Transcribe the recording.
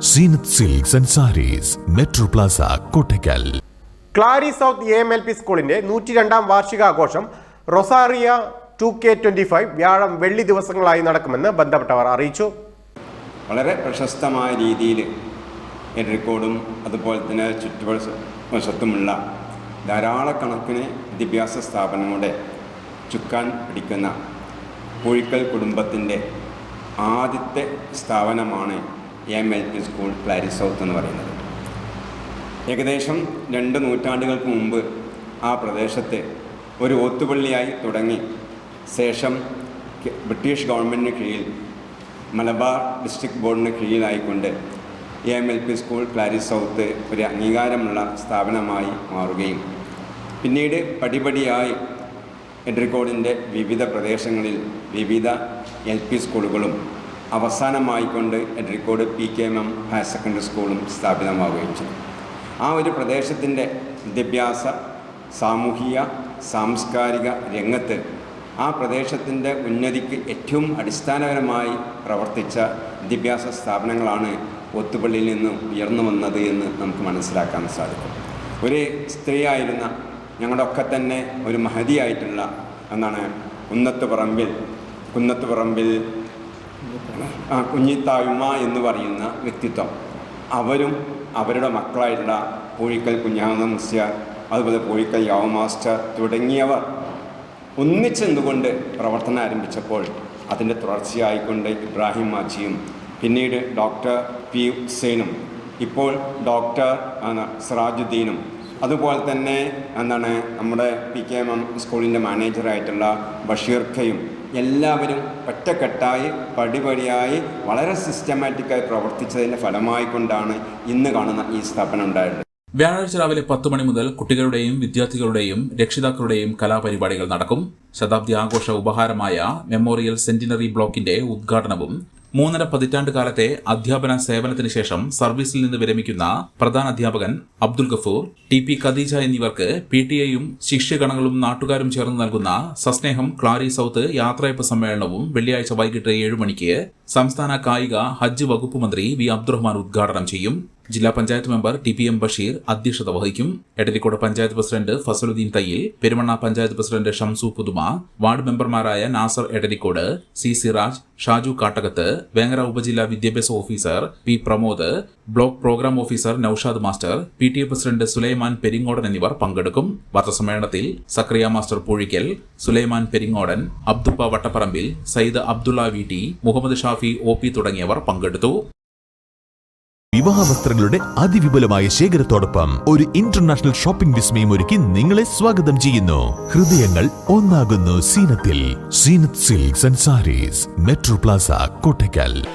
Zeenath silks and sarees metro plaza Kottakkal Clari south A M L P സ്കൂളിന്റെ നൂറ്റി രണ്ടാം വാർഷികാഘോഷം റൊസാറിയ two K twenty five വ്യാഴം വെള്ളി ദിവസങ്ങളായി നടക്കുമെന്ന് ബന്ധപ്പെട്ടവർ അറിയിച്ചു. വളരെ പ്രശസ്തമായ രീതിയിൽ എഡ്രിക്കോടും അതുപോലെ തന്നെ ചുറ്റുവശത്തുമുള്ള ധാരാളക്കണക്കിന് വിദ്യാഭ്യാസ സ്ഥാപനങ്ങളുടെ ചുക്കാൻ പിടിക്കുന്ന പൂഴിക്കൽ കുടുംബത്തിന്റെ ആദ്യത്തെ സ്ഥാപനമാണ് M L P school Plari south എന്ന് പറയുന്നത്. ഏകദേശം രണ്ട് നൂറ്റാണ്ടുകൾക്ക് മുമ്പ് ആ പ്രദേശത്ത് ഒരു ഓത്തുപള്ളിയായി തുടങ്ങി. ശേഷം ബ്രിട്ടീഷ് ഗവൺമെന്റിന് കീഴിൽ മലബാർ ഡിസ്ട്രിക്ട് ബോർഡിന് കീഴിലായിക്കൊണ്ട് A M L P school Clari south ഒരു അംഗീകാരമുള്ള സ്ഥാപനമായി മാറുകയും. പിന്നീട് പടിപടിയായി എഡ്രിക്കോഡിന്റെ വിവിധ പ്രദേശങ്ങളിൽ വിവിധ എൽ പി സ്കൂളുകളും അവസാനമായിക്കൊണ്ട് Edarikode P K M M higher secondary സ്കൂളും സ്ഥാപിതമാവുകയും ചെയ്തു. ആ ഒരു പ്രദേശത്തിന്റെ വിദ്യാഭ്യാസ സാമൂഹിക സാംസ്കാരിക രംഗത്ത് ആ പ്രദേശത്തിന്റെ ഉന്നതിക്ക് ഏറ്റവും അടിസ്ഥാനപരമായി പ്രവർത്തിച്ച വിദ്യാഭ്യാസ സ്ഥാപനങ്ങളാണ് ഒത്തുപള്ളിയിൽ നിന്ന് ഉയർന്നു വന്നത് എന്ന് നമുക്ക് മനസ്സിലാക്കാൻ സാധിക്കും. ഒരു സ്ത്രീയായിരുന്ന ഞങ്ങളുടെ ഒക്കെ തന്നെ ഒരു മഹതിയായിട്ടുള്ള എന്നാണ് കുന്നത്ത് പറമ്പിൽ. പറമ്പിൽ കുഞ്ഞിത്തായുമ്മ എന്ന് പറയുന്ന വ്യക്തിത്വം. അവരും അവരുടെ മക്കളായിട്ടുള്ള പൂഴിക്കൽ കുഞ്ഞാമ മുസ്യാർ അതുപോലെ പൂഴിക്കൽ യാവ മാസ്റ്റർ തുടങ്ങിയവർ ഒന്നിച്ചെന്നുകൊണ്ട് പ്രവർത്തനം ആരംഭിച്ചപ്പോൾ അതിന്റെ തുടർച്ചയായിക്കൊണ്ട് ഇബ്രാഹിം മാച്ചിയും പിന്നീട് ഡോക്ടർ പി ഹുസൈനും ഇപ്പോൾ ഡോക്ടർ സിറാജുദ്ദീനും അതുപോലെ തന്നെ എന്താണ് നമ്മുടെ പി കെ എം എം സ്കൂളിന്റെ മാനേജറായിട്ടുള്ള ബഷീർ ഖയും എല്ലാവരും ഒറ്റക്കെട്ടായി പടിപടിയായി വളരെ സിസ്റ്റമാറ്റിക്കായി പ്രവർത്തിച്ചതിന്റെ ഫലമായിക്കൊണ്ടാണ് ഇന്ന് കാണുന്ന ഈ സ്ഥാപനം ഉണ്ടായത്. വ്യാഴാഴ്ച രാവിലെ പത്ത് മണി മുതൽ കുട്ടികളുടെയും വിദ്യാർത്ഥികളുടെയും രക്ഷിതാക്കളുടെയും കലാപരിപാടികൾ നടക്കും. ശതാബ്ദി ആഘോഷ ഉപഹാരമായ മെമ്മോറിയൽ സെന്റിനറി ബ്ലോക്കിന്റെ ഉദ്ഘാടനവും മൂന്നര പതിറ്റാണ്ട് കാലത്തെ അധ്യാപന സേവനത്തിന് ശേഷം സർവീസിൽ നിന്ന് വിരമിക്കുന്ന പ്രധാന അധ്യാപകൻ അബ്ദുൽ ഗഫൂർ ടി പി ഖദീജ എന്നിവർക്ക് പി ടി എയും ശിഷ്യഗണങ്ങളും നാട്ടുകാരും ചേർന്ന് നൽകുന്ന സസ്നേഹം ക്ലാരി സൌത്ത് യാത്രയപ്പ് സമ്മേളനവും വെള്ളിയാഴ്ച വൈകിട്ട് ഏഴ് മണിക്ക് സംസ്ഥാന കായിക ഹജ്ജ് വകുപ്പ് മന്ത്രി വി അബ്ദുറഹ്മാൻ ഉദ്ഘാടനം ചെയ്യും. ജില്ലാ panchayat member T P M Basheer അധ്യക്ഷത വഹിക്കും. Edarikode panchayat president Fazaludheen Thayyil Perumanna panchayat president Shamsu Puthuma ward മെമ്പർമാരായ നാസർ എടരിക്കോട് സി സിറാജ് ഷാജു കാട്ടകത്ത് വേങ്ങര ഉപജില്ലാ വിദ്യാഭ്യാസ officer P Pramod block programme officer Noushad master P T A president Sulaiman Peringodan എന്നിവർ പങ്കെടുക്കും. വാർത്താസമ്മേളനത്തിൽ Zakariya master Poozhikkal Sulaiman Peringodan Abduppa Vattaparambil Sayyid Abdulla V T Muhammad Shafi O P തുടങ്ങിയവർ പങ്കെടുത്തു. വിവാഹ വസ്ത്രങ്ങളുടെ അതിവിപുലമായ ശേഖരത്തോടൊപ്പം ഒരു ഇന്റർനാഷണൽ ഷോപ്പിംഗ് വിസ്മയം ഒരുക്കി നിങ്ങളെ സ്വാഗതം ചെയ്യുന്നു. ഹൃദയങ്ങൾ ഒന്നാകുന്നു സീനത്തിൽ. Zeenath silks and sarees. Metro plaza Kottakkal.